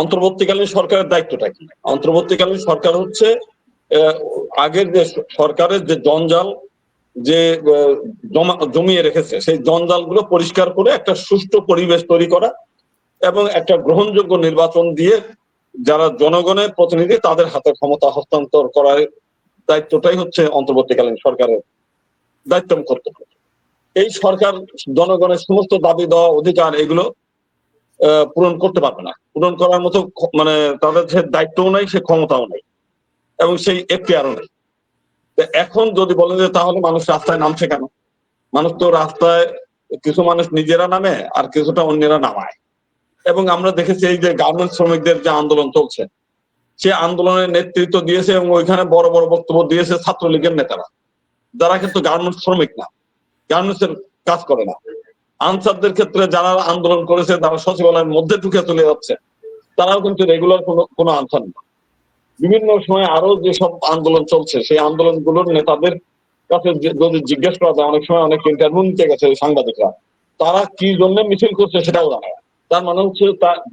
অন্তর্বর্তীকালীন সরকারের দায়িত্বটা কি? অন্তর্বর্তীকালীন সরকার হচ্ছে আগের যে সরকারের যে জঞ্জাল যে জমা, জমিয়ে রেখেছে, সেই জঞ্জালগুলো পরিষ্কার করে একটা সুষ্ঠু পরিবেশ তৈরি করা এবং একটা গ্রহণযোগ্য নির্বাচন দিয়ে যারা জনগণের প্রতিনিধি তাদের হাতে ক্ষমতা হস্তান্তর করার দায়িত্বটাই হচ্ছে অন্তর্বর্তীকালীন সরকারের দায়িত্ব কর্তব্য। এই সরকার জনগণের সমস্ত দাবি দেওয়া অধিকার, এগুলো পূরণ করতে পারবে না। পূরণ করার মতো মানে তাদের সে দায়িত্বও নাই, সে ক্ষমতাও নেই এবং সেই এখতিয়ারও নেই। এখন যদি বলেন যে তাহলে মানুষ রাস্তায় নামছে কেন? মানুষ তো রাস্তায় কিছু মানুষ নিজেরা নামে আর কিছুটা অন্যেরা নামায়। এবং আমরা দেখেছি এই যে গার্মেন্টস শ্রমিকদের যে আন্দোলন চলছে, সে আন্দোলনের নেতৃত্ব দিয়েছে এবং ওইখানে বড় বড় বক্তব্য দিয়েছে ছাত্রলীগের নেতারা, যারা কিন্তু গার্মেন্টস শ্রমিক না গার্মেন্টস এর কাজ করে না। আনসারদের ক্ষেত্রে যারা আন্দোলন করেছে, তারা সচিবালয়ের মধ্যে ঢুকে চলে যাচ্ছে। তারাও কিন্তু রেগুলার কোনো কোনো আনসার না। বিভিন্ন সময় আরও যেসব আন্দোলন চলছে, সেই আন্দোলনগুলোর নেতাদের কাছে যদি জিজ্ঞেস করা যায়, অনেক সময় অনেক ইন্টারভিউ নিতে গেছে সাংবাদিকরা। তারা কি জন্য মিছিল করছে সেটাও জানে তার মানে হচ্ছে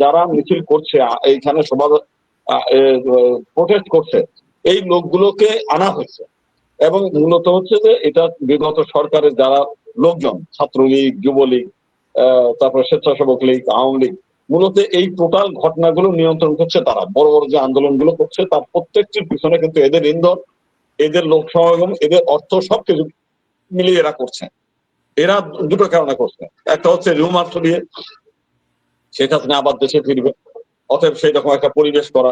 যারা মিছিল করছে এইখানে সভা প্রোটেস্ট করছে, এই লোকগুলোকে আনা হয়েছে। এবং মূলত হচ্ছে যে, এটা বিগত সরকারের যারা লোকজন, ছাত্রলীগ, যুবলীগ তারপর স্বেচ্ছাসেবক লীগ, আওয়ামী লীগ, মূলত এই টোটাল ঘটনাগুলো নিয়ন্ত্রণ করছে তারা। বড় বড় যে আন্দোলনগুলো করছে, তার প্রত্যেকটির পিছনে কিন্তু এদের ইন্ধন, এদের লোক সমাগম এদের অর্থ সবকিছু মিলিয়ে এরা করছে। এরা দুটো কারণে করছে। একটা হচ্ছে রিউমার ছড়িয়ে শেখ হাসিনা আবার দেশে ফিরবে, অতএব সেই রকম একটা পরিবেশ করা।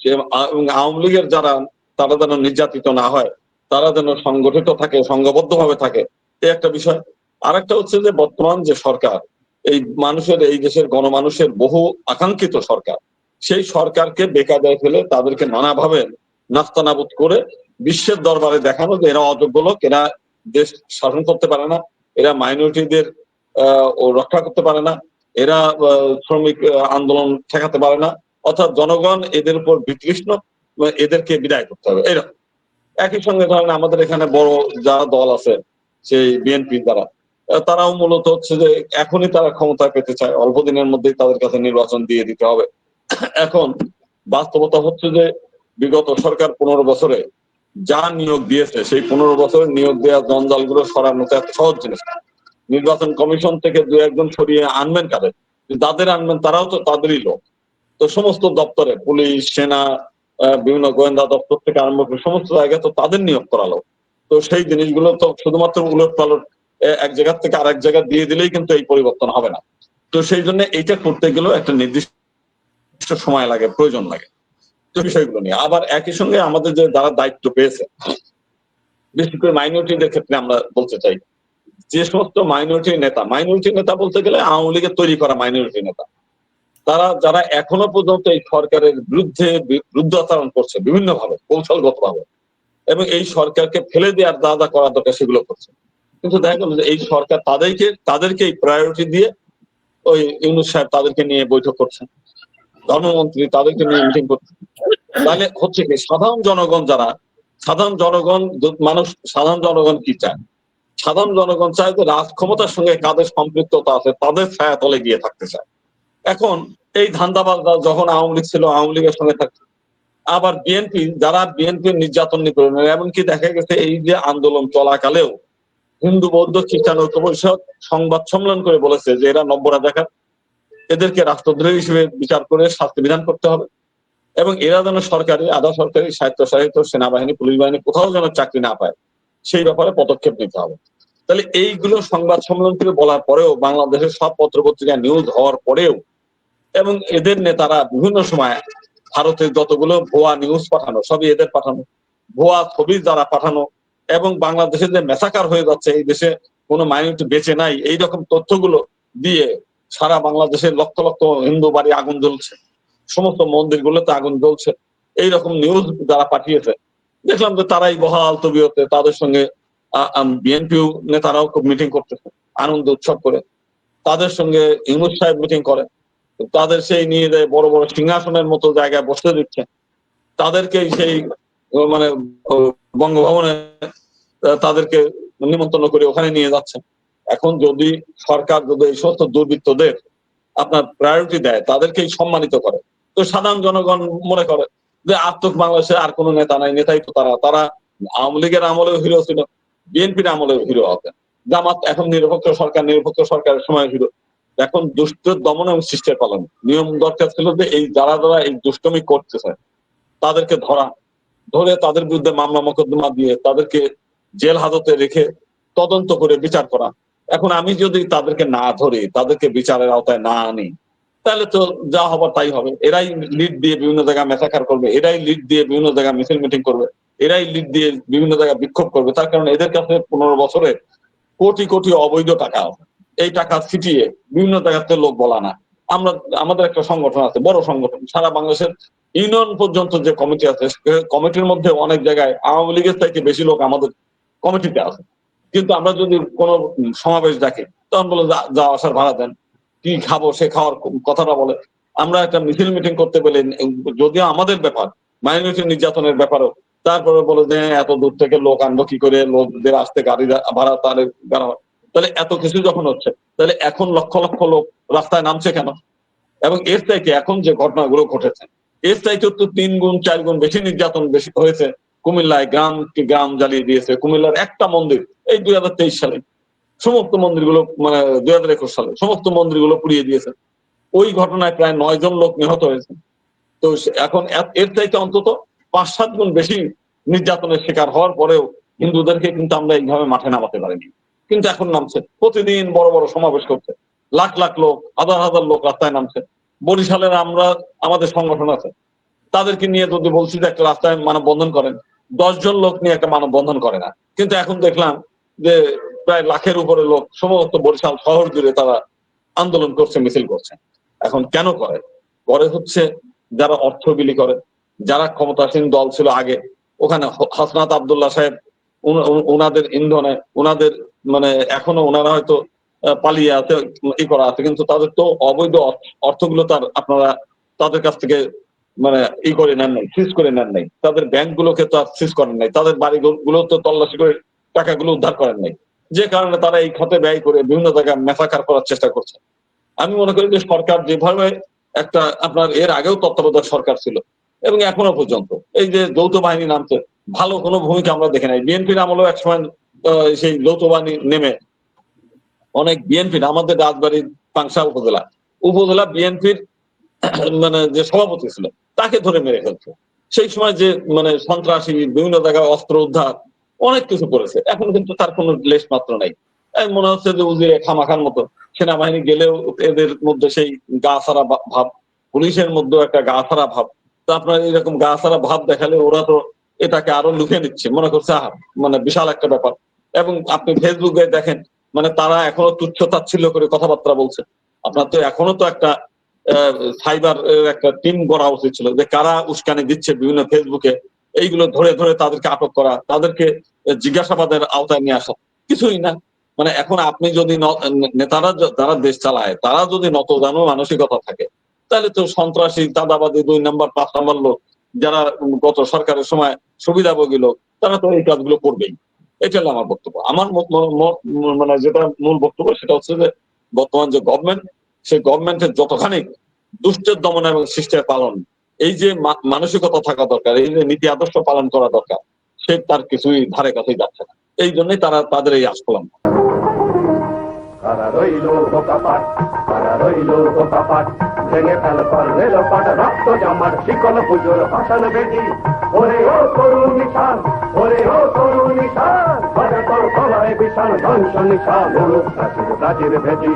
এবং আওয়ামী লীগের যারা, তারা যেন নির্যাতিত না হয়, তারা যেন সংগঠিত থাকে সংঘবদ্ধ ভাবে থাকে এই একটা বিষয়। আর একটা হচ্ছে যে বর্তমান যে সরকার, এই মানুষের, এই দেশের গণমানুষের বহু আকাঙ্ক্ষিত সরকার, সেই সরকারকে বেকায়দায় ফেলে তাদেরকে নানাভাবে নাস্তানাবুদ করে বিশ্বের দরবারে দেখানো যে এরা অযোগ্য লোক, এরা দেশ শাসন করতে পারে না, এরা মাইনরিটিদের রক্ষা করতে পারে না, এরা শ্রমিক আন্দোলন ঠেকাতে পারে না, অর্থাৎ জনগণ এদের উপর বিতৃষ্ণ, এদেরকে বিদায় করতে হবে, এরকম। একই সঙ্গে ধরেন আমাদের এখানে বড় যারা দল আছে সেই বিএনপি দ্বারা। তারাও মূলত হচ্ছে যে এখনই তারা ক্ষমতা পেতে চায়। অল্প দিনের মধ্যেই তাদের কাছে নির্বাচন দিয়ে দিতে হবে। এখন বাস্তবতা হচ্ছে যে বিগত সরকার পনেরো বছরে যা নিয়োগ দিয়েছে, সেই পনেরো বছরের নিয়োগ দেওয়া জঞ্জালগুলো সরানো তো এত সহজ জিনিস। নির্বাচন কমিশন থেকে দু একজন সরিয়ে আনবেন কাদের? যাদের আনবেন, তারাও তো তাদেরই লোক। তো সমস্ত দপ্তরে, পুলিশ, সেনা বিভিন্ন গোয়েন্দা দপ্তর থেকে আরম্ভ করে সমস্ত জায়গায় তো তাদের নিয়োগ করালো তো সেই জিনিসগুলো তো শুধুমাত্র উলট পালট এক জায়গা থেকে আরেক জায়গায় দিয়ে দিলেই কিন্তু এই পরিবর্তন হবে না। তো সেই জন্য এইটা করতে গেলেও একটা নির্দিষ্ট সময় লাগে, প্রয়োজন লাগে। তো বিষয়গুলো নিয়ে। আবার একই সঙ্গে আমাদের যে যারা দায়িত্ব পেয়েছে, বিশেষ করে মাইনরিটিদের ক্ষেত্রে আমরা বলতে চাই, যে সমস্ত মাইনরিটি নেতা মাইনরিটি নেতা বলতে গেলে আওয়ামী লীগের তৈরি করা মাইনরিটি নেতা, তারা, যারা এখনও পর্যন্ত এই সরকারের বিরুদ্ধে বি- বিরুদ্ধাচরণ করছে বিভিন্ন ভাবে কৌশলগত ভাবে এবং এই সরকারকে ফেলে দেওয়ার যা যা করা দরকার সেগুলো করছে। কিন্তু দেখা গেল যে এই সরকার তাদেরকে তাদেরকে এই প্রায়োরিটি দিয়ে ওই ইউনুস সাহেব তাদেরকে নিয়ে বৈঠক করছেন ধর্মমন্ত্রী তাদেরকে নিয়ে মিটিং করছে। তাহলে হচ্ছে কি, সাধারণ জনগণ যারা, সাধারণ জনগণ, মানুষ, সাধারণ জনগণ কি চায়? সাধারণ জনগণ চায় যে রাজ ক্ষমতার সঙ্গে কাদের সম্পৃক্ততা আছে, তাদের ছায়া তলে গিয়ে থাকতে চায়। এখন এই ধান্দাবাজরা যখন আওয়ামী লীগ ছিল, আওয়ামী লীগের সঙ্গে থাকতো। আবার বিএনপি, যারা বিএনপি নির্যাতন নিপীড়ন এমনকি দেখা গেছে এই যে আন্দোলন চলাকালেও হিন্দু, বৌদ্ধ, খ্রিস্টান ঐক্য পরিষদ সংবাদ সম্মেলন করে বলেছে যে এরা নব্য রাজাকার এদেরকে রাষ্ট্রদ্রোহী হিসেবে বিচার করে শাস্তি বিধান করতে হবে। এবং এরা যেন সরকারি, আধা সরকারি, স্বায়ত্তশাসিত সেনাবাহিনী, পুলিশ বাহিনী কোথাও যেন চাকরি না পায়, সেই ব্যাপারে পদক্ষেপ নিতে হবে। তাহলে এইগুলো সংবাদ সম্মেলন করে বলার পরেও বাংলাদেশের সব পত্র পত্রিকা নিউজ হওয়ার পরেও এবং এদের নেতারা বিভিন্ন সময় ভারতের যতগুলো ভুয়া নিউজ পাঠানো, সবই এদের পাঠানো। ভুয়া ছবি যারা পাঠানো এবং বাংলাদেশে যে মেসাকার হয়ে যাচ্ছে, এই দেশে কোনো মাইনরিটি বেঁচে নাই এই রকম তথ্যগুলো দিয়ে সারা বাংলাদেশের লক্ষ লক্ষ হিন্দু বাড়ি আগুন জ্বলছে। সমস্ত মন্দিরগুলোতে আগুন জ্বলছে। এইরকম নিউজ যারা পাঠিয়েছে, দেখলাম যে তারাই বহাল তবিয়তে তাদের সঙ্গে বিএনপিও নেতারাও খুব মিটিং করতেছে, আনন্দ উৎসব করে। তাদের সঙ্গে ইউনুস সাহেব মিটিং করে। তাদের সেই নিয়ে যায় বড় বড় সিংহাসনের মতো জায়গায় বসতে দিচ্ছে। তাদেরকে সেই মানে বঙ্গভবনে তাদেরকে নিমন্ত্রণ করে ওখানে নিয়ে যাচ্ছে। এখন যদি সরকার যদি এই সমস্ত দুর্বৃত্তদের আপনার প্রায়োরিটি দেয়, তাদেরকেই সম্মানিত করে। তো সাধারণ জনগণ মনে করে যে আত্মক বাংলাদেশে আর কোনো নেতা নাই, নেতাই তো তারা। তারা আওয়ামী লীগের আমলেও হিরো ছিল, বিএনপির আমলেও হিরো হবে। জামাত এখন নিরপেক্ষ সরকার, নিরপেক্ষ সরকারের সময় হিরো। এখন দুষ্ট দমন এবং সৃষ্টির পালন। নিয়ম দরকার ছিল যে এই যারা যারা এই দুষ্টমি করতেছে, তাদেরকে ধরা, ধরে তাদের বিরুদ্ধে মামলা মোকদ্দমা দিয়ে তাদেরকে জেল হাজতে রেখে তদন্ত করে বিচার করা। এখন আমি যদি তাদেরকে না ধরি, তাদেরকে বিচারের আওতায় না আনি, তাহলে তো যা হবার তাই হবে। এরাই লিড দিয়ে বিভিন্ন জায়গায় মেসাকার করবে, এরাই লিড দিয়ে বিভিন্ন জায়গায় মিছিল মিটিং করবে, এরাই লিড দিয়ে বিভিন্ন জায়গায় বিক্ষোভ করবে। তার কারণে এদের কাছে পনেরো বছরে কোটি কোটি অবৈধ টাকা আছে। এই টাকা ছিটিয়ে বিভিন্ন জায়গাতে লোক বলা না। আমরা, আমাদের একটা সংগঠন আছে, বড় সংগঠন, সারা বাংলাদেশের ইউনিয়ন পর্যন্ত যে কমিটি আছে কমিটির মধ্যে অনেক জায়গায় আওয়ামী লীগের থেকে বেশি লোক আমাদের কমিটিতে আছে। কিন্তু আমরা যদি কোনো সমাবেশ ডাকি, তখন বলে যা- আসার ভাড়া দেন, কি খাব, সে খাওয়ার কথাটা বলে। আমরা একটা মিছিল মিটিং করতে পেলে, যদিও আমাদের ব্যাপার, মাইনরিটি নির্যাতনের ব্যাপারও, তারপরে বলে যে এত দূর থেকে লোক আনব, কি করে? লোকদের আসতে গাড়ি ভাড়া গাড়া তাহলে এত কিছু যখন হচ্ছে, তাহলে এখন লক্ষ লক্ষ লোক রাস্তায় নামছে কেন? এবং এর থেকে এখন যে ঘটনাগুলো ঘটেছে, এর চাইতে তো তিন গুণ, চার গুণ বেশি নির্যাতন বেশি হয়েছে। কুমিল্লায় গ্রাম কি গ্রাম জ্বালিয়ে দিয়েছে। কুমিল্লার একটা মন্দির, এই দুই হাজার তেইশ সালে। সমস্ত মন্দিরগুলো মানে দুই হাজার একুশ সালে সমস্ত মন্দিরগুলো পুড়িয়ে দিয়েছে। ওই ঘটনায় প্রায় নয় জন লোক নিহত হয়েছে। তো এখন এর চাইতে অন্তত পাঁচ সাত গুণ বেশি নির্যাতনের শিকার হওয়ার পরেও হিন্দুদেরকে কিন্তু আমরা এইভাবে মাঠে নামাতে পারিনি। কিন্তু এখন নামছে। প্রতিদিন বড় বড় সমাবেশ করছে। লাখ লাখ লোক, হাজার হাজার লোক রাস্তায় নামছে। বরিশালের আমরা, আমাদের সংগঠন আছে। তাদেরকে নিয়ে যদি বলছি যে একটা রাস্তায় মানববন্ধন করেন, দশজন লোক নিয়ে একটা মানববন্ধন করে না। কিন্তু এখন দেখলাম যে প্রায় লাখের উপরে লোক, সমস্ত বরিশাল শহর জুড়ে তারা আন্দোলন করছে, মিছিল করছে। এখন কেন করে? করে হচ্ছে যারা অর্থ বিলি করে, যারা ক্ষমতাসীন দল ছিল আগে, ওখানে হাসনাত আবদুল্লাহ সাহেব ওনাদের ইন্ধনে ওনাদের মানে এখনও ওনারা হয়তো পালিয়ে আছে ই করা আছে কিন্তু তাদের তো অবৈধ অর্থ- অর্থগুলো তার আপনারা তাদের কাছ থেকে মানে ই করে নেন নাই সিজ করে নেন নাই। তাদের ব্যাংক গুলোকে তো আর সিজ করেন নাই তাদের বাড়ি গুলো তো তল্লাশি করে টাকাগুলো উদ্ধার করেন নাই। যে কারণে তারা এই খাতে ব্যয় করে বিভিন্ন জায়গায় মেফাকার করার চেষ্টা করছে। আমি মনে করি যে সরকার যেভাবে একটা আপনার এর আগেও তত্ত্বাবধায়ক সরকার ছিল এবং এখনও পর্যন্ত। এই যে যৌথ বাহিনী নামছে ভালো কোনো ভূমিকা আমরা দেখে নাই। বিএনপির আমলেও একসময় আহ, সেই বাহিনী নেমে অনেক বিএনপির, আমাদের রাজবাড়ির পাংশা উপজেলা। উপজেলা বিএনপির মানে যে সভাপতি ছিল, তাকে ধরে মেরে ফেলছে সেই সময় যে মানে সন্ত্রাসী, বিভিন্ন জায়গায় অস্ত্র উদ্ধার, অনেক কিছু করেছে। এখন কিন্তু তার কোনো লেশ মাত্র নাই মনে হচ্ছে যে উজিরে খামাখার মতো। সেনাবাহিনী গেলেও এদের মধ্যে সেই গা ছাড়া ভাব, পুলিশের মধ্যেও একটা গা ছাড়া ভাব। তো আপনার এরকম গা ছাড়া ভাব দেখালে ওরা তো এটাকে আরও লুকিয়ে নিচ্ছে। মনে করছে, আহা মানে বিশাল একটা ব্যাপার। এবং আপনি ফেসবুকে দেখেন মানে তারা এখনও তুচ্ছ তাচ্ছিল্য করে কথাবার্তা বলছে। আপনার তো এখনও তো একটা সাইবার একটা টিম গড়া উচিত ছিল যে কারা উস্কানি দিচ্ছে বিভিন্ন ফেসবুকে এইগুলো ধরে ধরে তাদেরকে আটক করা, তাদেরকে জিজ্ঞাসাবাদের আওতায় নিয়ে আসা। কিছুই না। মানে এখন আপনি যদি নেতারা যারা দেশ চালায়, তারা যদি নত জানো মানসিকতা থাকে, তাহলে তো সন্ত্রাসী দাদাবাদী দুই নম্বর, পাঁচ নাম্বার লোক, যারা গত সরকারের সময় সুবিধাভোগী লোক, তারা তো এই কাজগুলো করবেই। এটা হলো আমার বক্তব্য। আমার মানে যেটা মূল বক্তব্য সেটা হচ্ছে যে, বর্তমান যে গভর্নমেন্ট সেই গভর্নমেন্টের যতখানি দুষ্টের দমন এবং শিষ্টের পালন, এই যে মানসিকতা থাকা দরকার, এই যে নীতি আদর্শ পালন করা দরকার, সে তার কিছুই ধারে কাছেই যাচ্ছে না। এই জন্যই তারা তাদের এই বেদি ওরে ও তরুণ নিশান, ওরে ও তরুণ নিশান। বিশাল ধ্বংস নিশান মুলুক প্রাচীর প্রাচীর ভেটি